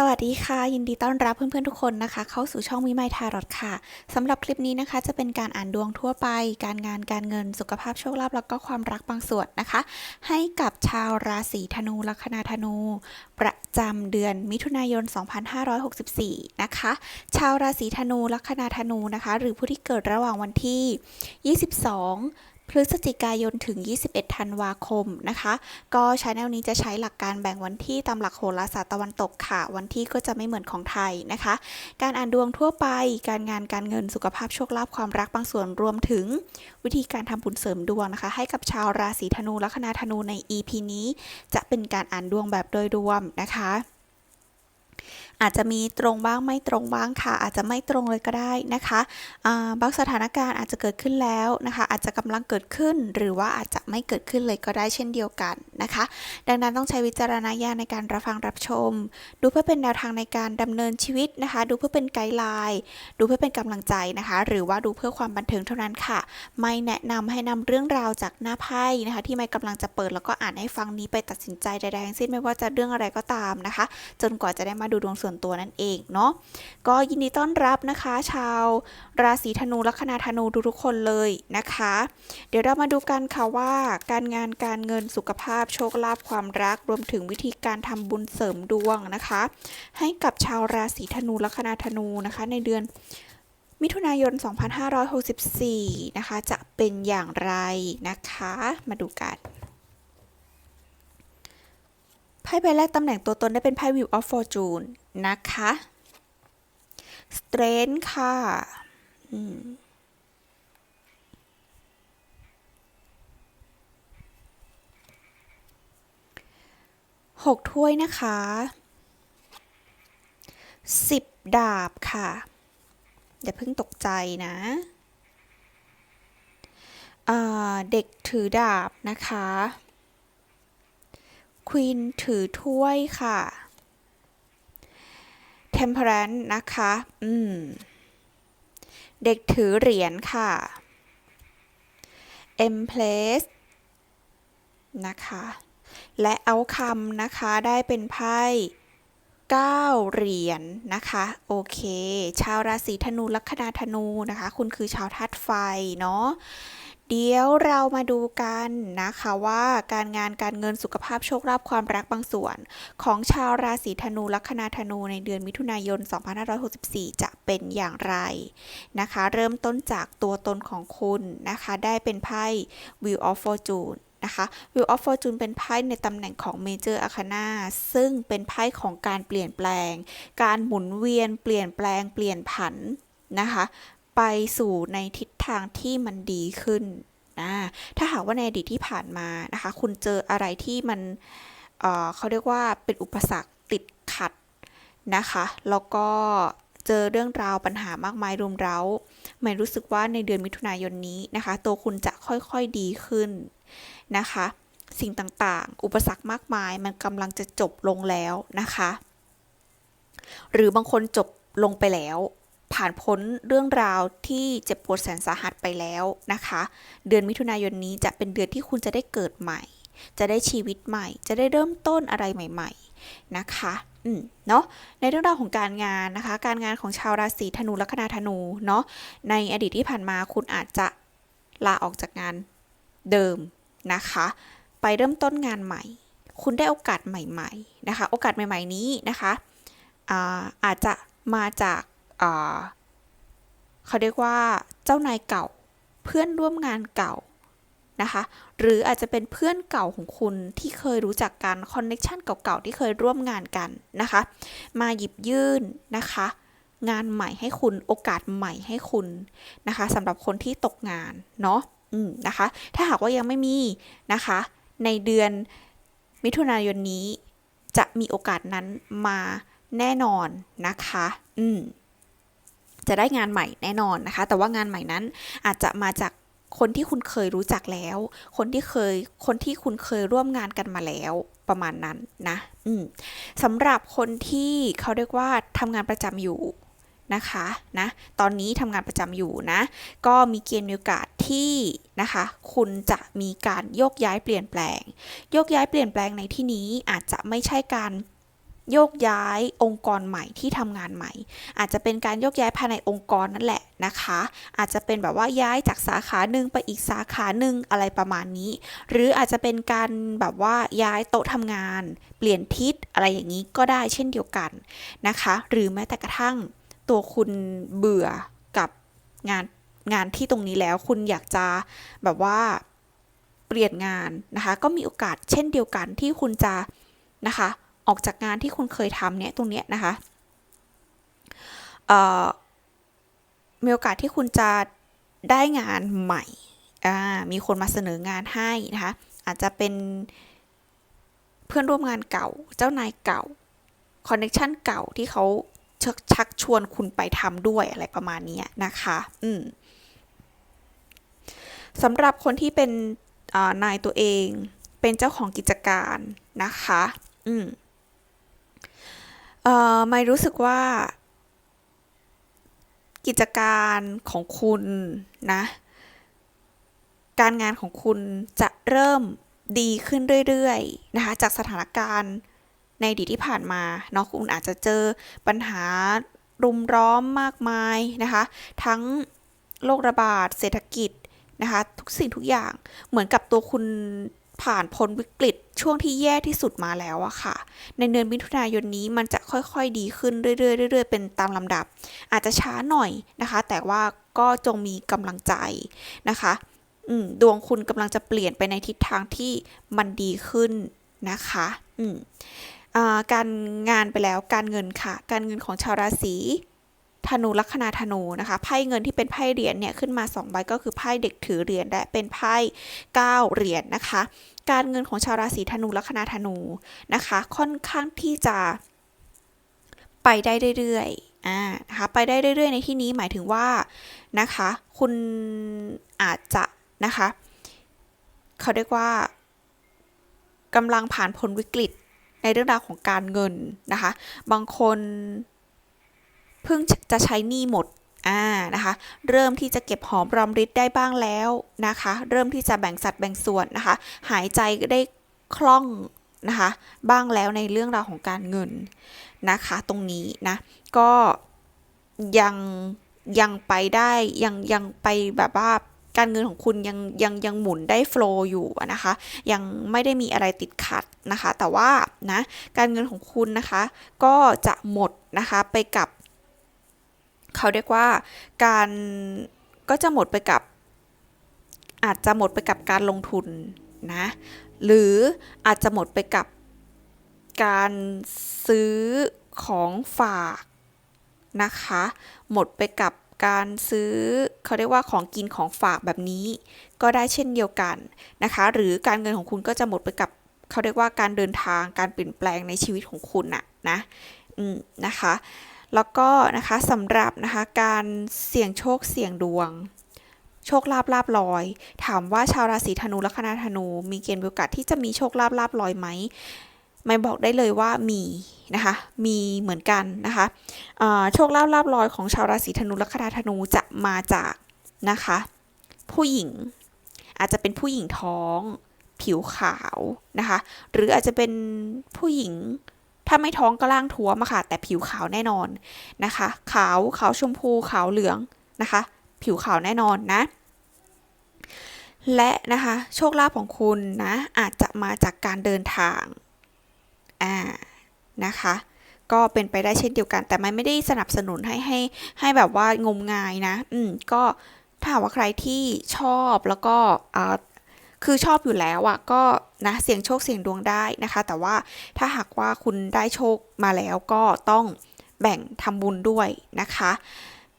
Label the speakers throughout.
Speaker 1: สวัสดีค่ะ ยินดีต้อนรับเพื่อนๆทุกคนนะคะ เข้าสู่ช่องวิไมทารอดค่ะสำหรับคลิปนี้นะคะ จะเป็นการอ่านดวงทั่วไป การงานการเงินสุขภาพโชคลาภแล้วก็ความรักบางส่วนนะคะ ให้กับชาวราศีธนูลัคนาธนู ประจำเดือนมิถุนายน 2564 นะคะ ชาวราศีธนูลัคนาธนูนะคะ หรือผู้ที่เกิดระหว่างวันที่ 22 พฤศจิกายนถึง 21 ธันวาคมนะคะ ก็ชาแนลนี้จะใช้หลักการแบ่งวันที่ตามหลักโหราศาสตร์ตะวันตกค่ะ วันที่ก็จะไม่เหมือนของไทยนะคะ การอ่านดวงทั่วไป การงานการเงินสุขภาพโชคลาภความรักบางส่วนรวมถึง วิธีการทำบุญเสริมดวงนะคะ ให้กับชาวราศีธนูลัคนาธนูใน EP นี้ จะเป็นการอ่านดวงแบบโดยรวมนะคะ อาจจะมีตรงบ้างไม่ตรงบ้างค่ะ อาจจะไม่ตรงเลยก็ได้นะคะบางสถานการณ์อาจจะเกิดขึ้นแล้วนะคะ อาจจะกำลังเกิดขึ้น หรือว่าอาจจะไม่เกิดขึ้นเลยก็ได้เช่นเดียวกันนะคะ ดังนั้นต้องใช้วิจารณญาณในการรับฟังรับชม ดูเพื่อเป็นแนวทางในการดำเนินชีวิตนะคะ ดูเพื่อเป็นไกด์ไลน์ดูเพื่อเป็นกำลังใจนะคะ หรือว่าดูเพื่อความบันเทิงเท่านั้นค่ะ ไม่แนะนำให้นำเรื่องราวจากหน้าไพ่นะคะ ที่ไม่กำลังจะเปิดแล้วก็อ่านให้ฟังนี้ไปตัดสินใจใดๆทั้งสิ้นไม่ว่าจะเรื่องอะไรก็ตามนะคะ จนกว่าจะได้มาดูดวงส่วนตัวนั่นเองเนาะก็ยินดีต้อนรับนะคะ ชาว ราศีธนูลัคนาธนูทุกๆคนเลยนะคะ เดี๋ยวเรามาดูกันค่ะว่า การงานการเงินสุขภาพโชคลาภความรักรวมถึงวิธีการทำบุญเสริมดวงนะคะ ให้กับชาวราศีธนูลัคนาธนูนะคะ ในเดือนมิถุนายน 2564 นะคะ จะเป็นอย่างไรนะคะ มาดูกัน ไพ่ใบแรกตำแหน่งตัวตนได้เป็นไพ่ Wheel of Fortune นะคะ Strength ค่ะหกถ้วยนะคะสิบดาบค่ะอย่าเพิ่งตกใจนะเด็กถือดาบนะคะ ควีนถือถ้วยค่ะ Temperance นะคะ อืม เด็กถือเหรียญค่ะ Empress นะคะ และเอาคำนะคะ ได้เป็นไพ่9เหรียญนนะคะ โอเค ชาวราศีธนูลัคนาธนูนะคะ คุณคือชาวธาตุไฟเนาะ เดี๋ยวเรามาดูกันนะคะว่าการงานการเงินสุขภาพโชคลาภความรักบางส่วน ของชาวราศีธนูลัคนาธนูในเดือนมิถุนายน 2564 จะเป็นอย่างไรนะคะ เริ่มต้นจากตัวตนของคุณนะคะ ได้เป็นไพ่ Wheel of Fortune นะคะ Wheel of Fortune เป็นไพ่ในตำแหน่งของ Major Arcana ซึ่งเป็นไพ่ของการเปลี่ยนแปลง การหมุนเวียนเปลี่ยนแปลงเปลี่ยนผันนะคะ ไปสู่ในทิศทางที่มันดีขึ้นนะถ้าหากว่าในอดีตที่ผ่านมานะคะ คุณเจออะไรที่มันเเขาเรียกว่าเป็นอุปสรรคติดขัดนะคะ แล้วก็เจอเรื่องราวปัญหามากมายรุมเร้าไม่รู้สึกว่าในเดือนมิถุนายนนี้นะคะ ตัวคุณจะค่อยๆดีขึ้นนะคะ สิ่งต่างๆ อุปสรรคมากมาย มันกำลังจะจบลงแล้วนะคะ หรือบางคนจบลงไปแล้ว ผ่านพ้นเรื่องราวที่เจ็บปวดแสนสาหัสไปแล้วนะคะ เดือนมิถุนายนนี้จะเป็นเดือนที่คุณจะได้เกิดใหม่ จะได้ชีวิตใหม่ จะได้เริ่มต้นอะไรใหม่ ๆนะคะอืมเนาะในเรื่องราวของการงานนะคะ การงานของชาวราศีธนูลัคนาธนูเนาะในอดีตที่ผ่านมาคุณอาจจะลาออกจากงานเดิมนะคะ ไปเริ่มต้นงานใหม่ คุณได้โอกาสใหม่ ๆ นะคะ โอกาสใหม่ ๆนี้นะคะอาอาจจะมาจาก เขาเรียกว่าเจ้านายเก่าเพื่อนร่วมงานเก่านะคะหรืออาจจะเป็นเพื่อนเก่าของคุณที่เคยรู้จักกันคอนเน็ชันเก่าๆที่เคยร่วมงานกันนะคะมาหยิบยื่นนะคะ งานใหม่ให้คุณโอกาสใหม่ให้คุณนะคะสำหรับคนที่ตกงานเนาะอืมนะคะ ถ้าหากว่ายังไม่มีนะคะ ในเดือนมิถุนายนนี้ จะมีโอกาสนั้นมาแน่นอนนะคะ อืม จะได้งานใหม่แน่นอนนะคะ แต่ว่างานใหม่นั้นอาจจะมาจากคนที่คุณเคยรู้จักแล้ว คนที่เคย คนที่คุณเคยร่วมงานกันมาแล้วประมาณนั้นนะสำหรับคนที่เขาเรียกว่าทำงานประจำอยู่นะคะนะตอนนี้ทำงานประจำอยู่นะ ก็มีเกณฑ์มีโอกาสที่นะคะ คุณจะมีการโยกย้ายเปลี่ยนแปลง โยกย้ายเปลี่ยนแปลงในที่นี้อาจจะไม่ใช่การ โยกย้ายองค์กรใหม่ที่ทำงานใหม่ อาจจะเป็นการโยกย้ายภายในองค์กรนั่นแหละนะคะ อาจจะเป็นแบบว่าย้ายจากสาขาหนึ่งไปอีกสาขาหนึ่งอะไรประมาณนี้ หรืออาจจะเป็นการแบบว่าย้ายโต๊ะทำงาน เปลี่ยนทิศอะไรอย่างนี้ก็ได้เช่นเดียวกันนะคะ หรือแม้แต่กระทั่งตัวคุณเบื่อกับงานงานที่ตรงนี้แล้วคุณอยากจะแบบว่าเปลี่ยนงานนะคะ ก็มีโอกาสเช่นเดียวกันที่คุณจะนะคะ ออกจากงานที่คุณเคยทำเนี่ยตรงเนี้ยนะคะมีโอกาสที่คุณจะได้งานใหม่ มีคนมาเสนองานให้นะคะ อาจจะเป็นเพื่อนร่วมงานเก่า เจ้านายเก่า คอนเนคชันเก่าที่เขาชักชักชวนคุณไปทำด้วยอะไรประมาณนี้นะคะ อืมสำหรับคนที่เป็นนายตัวเอง เป็นเจ้าของกิจการนะคะ อืม เอ่อไม่รู้สึกว่า กิจการของคุณนะ การงานของคุณจะเริ่มดีขึ้นเรื่อยๆนะคะ จากสถานการณ์ในอดีตที่ผ่านมาเนาะคุณอาจจะเจอปัญหารุมร้อมมากมายนะคะ ทั้งโรคระบาดเศรษฐกิจนะคะ ทุกสิ่งทุกอย่างเหมือนกับตัวคุณ ผ่านพ้นวิกฤตช่วงที่แย่ที่สุดมาแล้วอะค่ะ ในเดือนมิถุนายนนี้มันจะค่อยๆดีขึ้นเรื่อยๆเรื่อยๆเป็นตามลำดับ อาจจะช้าหน่อยนะคะ แต่ว่าก็จงมีกำลังใจนะคะดวงคุณกำลังจะเปลี่ยนไปในทิศทางที่มันดีขึ้นนะคะการงานไปแล้วการเงินค่ะ การเงินของชาวราศี ธนูลัคนาธนูนะคะไพ่เงินที่เป็นไพ่เหรียญเนี่ยขึ้นมา2ใบก็คือไพ่เด็กถือเหรียญและเป็นไพ่9เหรียญนะคะ การเงินของชาวราศีธนูลัคนาธนูนะคะ ค่อนข้างที่จะไปได้เรื่อยๆอ่านะคะไปได้เรื่อยๆ ในที่นี้หมายถึงว่านะคะ คุณอาจจะนะคะเขาเรียกว่ากำลังผ่านพ้นวิกฤตในเรื่องราวของการเงินนะคะ บางคน เพิ่งจะใช้หนี้หมดอ่านะคะ เริ่มที่จะเก็บหอมรอมริบได้บ้างแล้วนะคะ เริ่มที่จะแบ่งสัดแบ่งส่วนนะคะ หายใจได้คล่องนะคะ บ้างแล้วในเรื่องราวของการเงินนะคะ ตรงนี้นะก็ยังยังไปได้ยังยังไปแบบว่าการเงินของคุณยังยังยังหมุนได้โฟล์อยู่นะคะ ยังไม่ได้มีอะไรติดขัดนะคะ แต่ว่านะการเงินของคุณนะคะ ก็จะหมดนะคะไปกับ เขาเรียกว่าการก็จะหมดไปกับ อาจจะหมดไปกับการลงทุนนะหรืออาจจะหมดไปกับการซื้อของฝากนะคะ หมดไปกับการซื้อเขาเรียกว่าของกินของฝากแบบนี้ ก็ได้เช่นเดียวกันนะคะ หรือการเงินของคุณก็จะหมดไปกับเขาเรียกว่าการเดินทางการเปลี่ยนแปลงในชีวิตของคุณน่ะนะอืมนะคะ แล้วก็นะคะสำหรับนะคะการเสี่ยงโชคเสี่ยงดวง โชคลาภลาบลอย ถามว่าชาวราศีธนูและคณะธนู มีเกณฑ์โอกาสที่จะมีโชคลาภลาบลอยไหมไม่บอกได้เลยว่ามีนะคะ มีเหมือนกันนะคะโชคลาภลาบลอยของชาวราศีธนูและคณะธนูจะมาจากนะคะ ผู้หญิงอาจจะเป็นผู้หญิงท้อง ผิวขาวนะคะ หรืออาจจะเป็นผู้หญิง ถ้าไม่ท้องก็ล่างท้วมค่ะ แต่ผิวขาวแน่นอนนะคะ ขาวขาวชมพูขาวเหลืองนะคะ ผิวขาวแน่นอนนะ และนะคะ โชคลาภของคุณนะ อาจจะมาจากการเดินทางอ่านะคะก็เป็นไปได้เช่นเดียวกัน แต่มันไม่ได้สนับสนุนให้ให้ให้แบบว่างมงายนะ อืมก็ถ้าว่าใครที่ชอบแล้วก็อ่า คือชอบอยู่แล้วอะก็นะเสี่ยงโชคเสี่ยงดวงได้นะคะ แต่ว่าถ้าหากว่าคุณได้โชคมาแล้วก็ต้องแบ่งทำบุญด้วยนะคะ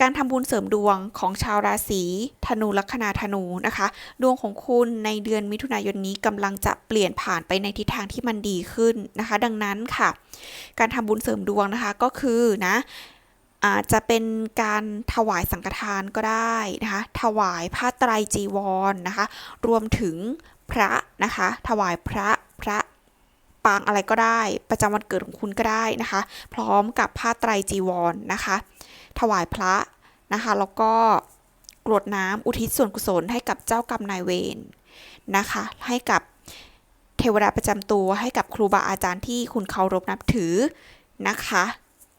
Speaker 1: การทำบุญเสริมดวงของชาวราศีธนูลัคนาธนูนะคะ ดวงของคุณในเดือนมิถุนายนนี้กำลังจะเปลี่ยนผ่านไปในทิศทางที่มันดีขึ้นนะคะ ดังนั้นค่ะ การทำบุญเสริมดวงนะคะก็คือนะ อาจจะเป็นการถวายสังฆทานก็ได้นะคะถวายผ้าไตรจีวรนนะคะ รวมถึงพระนะคะ ถวายพระพระปางอะไรก็ได้ ประจำวันเกิดของคุณก็ได้นะคะ พร้อมกับผ้าไตรจีวรนนะคะ ถวายพระนะคะ แล้วก็กรวดน้ำอุทิศส่วนกุศลให้กับเจ้ากรรมนายเวรนะคะ ให้กับเทวดาประจำตัวให้กับครูบาอาจารย์ที่คุณเคารพนับถือนะคะ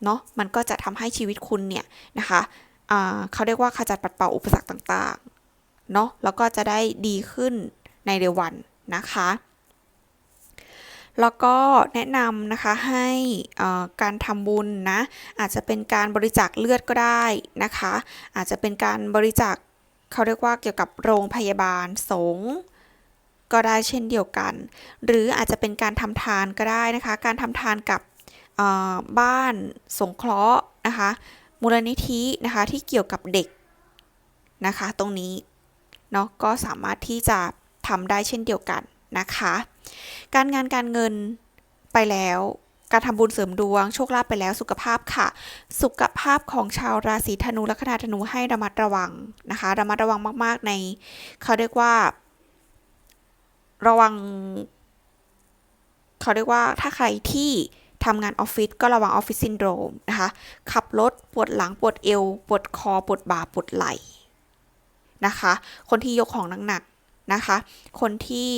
Speaker 1: เนาะมันก็จะทำให้ชีวิตคุณเนี่ยนะคะเขาเรียกว่าขจัดปัดเป่าอุปสรรคต่างๆเนาะแล้วก็จะได้ดีขึ้นในเร็ววันนะคะ แล้วก็แนะนำนะคะให้การทำบุญนะอาจจะเป็นการบริจาคเลือดก็ได้นะคะ อาจจะเป็นการบริจาคเขาเรียกว่าเกี่ยวกับโรงพยาบาลสงก็ได้เช่นเดียวกัน หรืออาจจะเป็นการทำทานก็ได้นะคะ การทำทานกับ บ้านสงเคราะห์นะคะมูลนิธินะคะที่เกี่ยวกับเด็กนะคะตรงนี้เนาะก็สามารถที่จะทำได้เช่นเดียวกันนะคะ การงานการเงินไปแล้วการทำบุญเสริมดวงโชคลาภไปแล้วสุขภาพค่ะ สุขภาพของชาวราศีธนูและคนาธนูให้ระมัดระวังนะคะระมัดระวังมากๆในเขาเรียกว่า ระวัง เขาเรียกว่าถ้าใครที่ ทำงานออฟฟิศก็ระวังออฟฟิศซินโดรมนะคะ ขับรถปวดหลังปวดเอวปวดคอปวดบ่าปวดไหล่นะคะ คนที่ยกของหนักๆนะคะ คนที่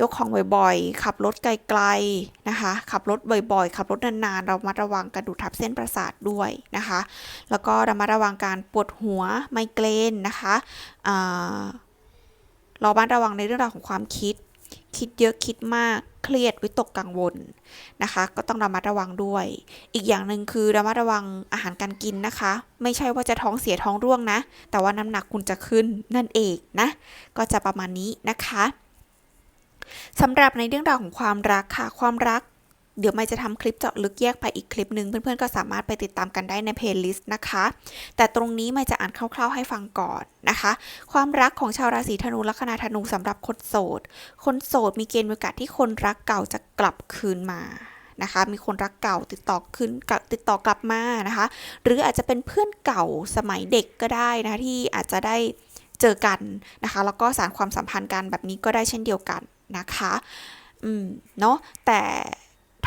Speaker 1: ยกของบ่อยๆ ขับรถไกลๆนะคะ ขับรถบ่อยๆ ขับรถนานๆ เรามาระวังกระดูกทับเส้นประสาทด้วยนะคะ แล้วก็ระมัดระวังการปวดหัวไมเกรนนะคะเราบ้านระวังในเรื่องราวของความคิด คิดเยอะคิดมากเครียดวิตกกังวลนะคะ ก็ต้องระมัดระวังด้วย อีกอย่างหนึ่งคือระมัดระวังอาหารการกินนะคะ ไม่ใช่ว่าจะท้องเสียท้องร่วงนะ แต่ว่าน้ำหนักคุณจะขึ้นนั่นเองนะ ก็จะประมาณนี้นะคะสำหรับในเรื่องราวของความรักค่ะ ความรัก เดี๋ยวไม่จะทำคลิปเจาะลึกแยกไปอีกคลิปหนึ่งเพื่อนๆก็สามารถไปติดตามกันได้ในเพลย์ลิสต์นะคะ แต่ตรงนี้ไม่จะอ่านคร่าวๆให้ฟังก่อนนะคะ ความรักของชาวราศีธนูลัคนาธนูสำหรับคนโสด คนโสดมีเกณฑ์โอกาสที่คนรักเก่าจะกลับคืนมานะคะมีคนรักเก่าติดต่อคืนกลับติดต่อกลับมานะคะ หรืออาจจะเป็นเพื่อนเก่าสมัยเด็กก็ได้นะะที่อาจจะได้เจอกันนะคะ แล้วก็สารความสัมพันธ์กันแบบนี้ก็ได้เช่นเดียวกันนะคะ อืมเนาะแต่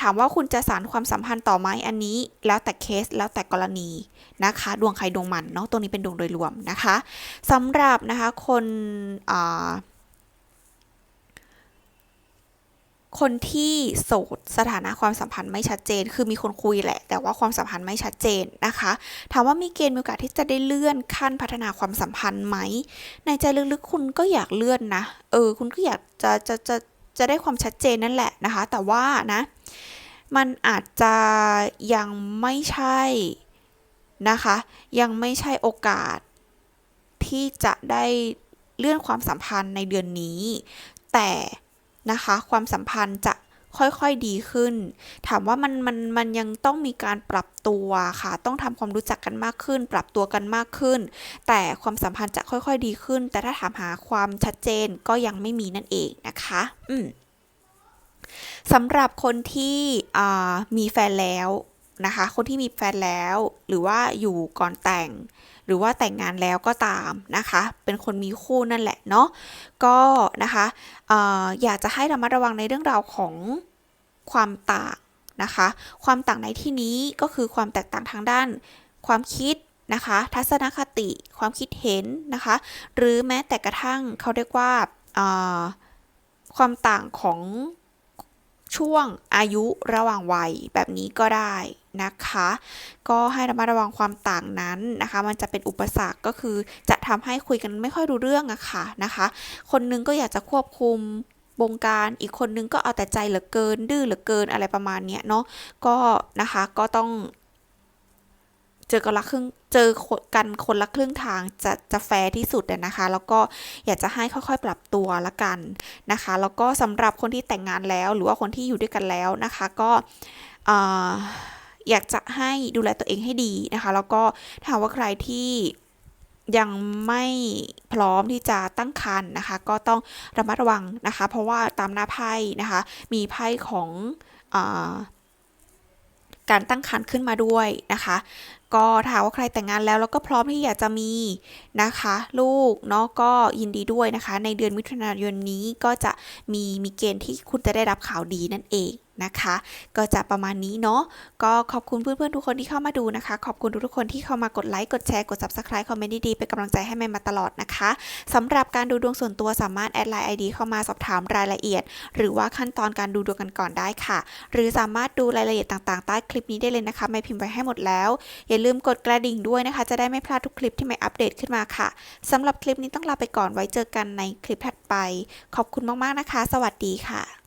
Speaker 1: ถามว่าคุณจะสารความสัมพันธ์ต่อไหมอันนี้ แล้วแต่เคสแล้วแต่กรณีนะคะ ดวงใครดวงมันเนาะตัวนี้เป็นดวงโดยรวมนะคะสำหรับนะคะคนคนที่โสดสถานะความสัมพันธ์ไม่ชัดเจน คือมีคนคุยแหละ แต่ว่าความสัมพันธ์ไม่ชัดเจนนะคะ ถามว่ามีเกณฑ์มีโอกาสที่จะได้เลื่อนขั้นพัฒนาความสัมพันธ์ไหม ในใจลึกๆคุณก็อยากเลื่อนนะ เออ คุณก็อยากจะจะจะจะได้ความชัดเจนนั่นแหละนะคะ แต่ว่านะ มันอาจจะยังไม่ใช่นะคะ ยังไม่ใช่โอกาสที่จะได้เลื่อนความสัมพันธ์ในเดือนนี้ แต่นะคะความสัมพันธ์จะค่อยๆดีขึ้น ถามว่ามันมันมันยังต้องมีการปรับตัวค่ะ ต้องทำความรู้จักกันมากขึ้น ปรับตัวกันมากขึ้น แต่ความสัมพันธ์จะค่อยๆดีขึ้น แต่ถ้าถามหาความชัดเจนก็ยังไม่มีนั่นเองนะคะ อืม สำหรับคนที่มีแฟนแล้วนะคะ คนที่มีแฟนแล้ว หรือว่าอยู่ก่อนแต่ง หรือว่าแต่งงานแล้วก็ตามนะคะ เป็นคนมีคู่นั่นแหละเนาะ ก็นะคะออยากจะให้ระมัดระวังในเรื่องราวของความต่างนะคะ ความต่างในที่นี้ก็คือความแตกต่างทางด้านความคิดนะคะ ทัศนคติ ความคิดเห็นนะคะ หรือแม้แต่กระทั่งเขาเรียกว่าความต่างของ ช่วงอายุระหว่างวัยแบบนี้ก็ได้นะคะ ก็ให้ระมัดระวังความต่างนั้นนะคะ มันจะเป็นอุปสรรคก็คือจะทำให้คุยกันไม่ค่อยรู้เรื่องอะค่ะนะคะ คนนึงก็อยากจะควบคุมบงการอีกคนนึงก็เอาแต่ใจเหลือเกินดื้อเหลือเกินอะไรประมาณนี้เนาะก็นะคะก็ต้อง เจอกันละครึ่งเจอกันคนละครึ่งทางจะจะแฟร์ที่สุดนะคะ แล้วก็อยากจะให้ค่อยๆปรับตัวละกันนะคะ แล้วก็สำหรับคนที่แต่งงานแล้วหรือว่าคนที่อยู่ด้วยกันแล้วนะคะ ก็อยากจะให้ดูแลตัวเองให้ดีนะคะ แล้วก็ถ้าว่าใครที่ยังไม่พร้อมที่จะตั้งครรภ์นะคะ ก็ต้องระมัดระวังนะคะ เพราะว่าตามหน้าไพ่นะคะ มีไพ่ของอการตั้งครรภ์ขึ้นมาด้วยนะคะ ก็ถ้าหากว่าใครแต่งงานแล้วแล้วก็พร้อมที่อยากจะมีนะคะ ลูกเนาะก็ยินดีด้วยนะคะ ในเดือนมิถุนายนนี้ก็จะมีมีเกณฑ์ที่คุณจะได้รับข่าวดีนั่นเองนะคะ ก็จะประมาณนี้เนาะก็ขอบคุณเพื่อนๆทุกคนที่เข้ามาดูนะคะ ขอบคุณทุกๆคนที่เข้ามากดไลค์กดแชร์กด subscribe คอมเมนต์ดีๆเป็นกำลังใจให้แม่มาตลอดนะคะสำหรับการดูดวงส่วนตัวสามารถแอดไลน์ ID เข้ามาสอบถามรายละเอียด หรือว่าขั้นตอนการดูดวงกันก่อนได้ค่ะ หรือสามารถดูรายละเอียดต่างๆใต้คลิปนี้ได้เลยนะคะไม่พิมพ์ไว้ให้หมดแล้วอย่าลืมกดกระดิ่งด้วยนะคะ จะได้ไม่พลาดทุกคลิปที่ไม่อัปเดตขึ้นมาค่ะสำหรับคลิปนี้ต้องลาไปก่อนไว้เจอกันในคลิปถัดไป ขอบคุณมากๆนะคะ สวัสดีค่ะ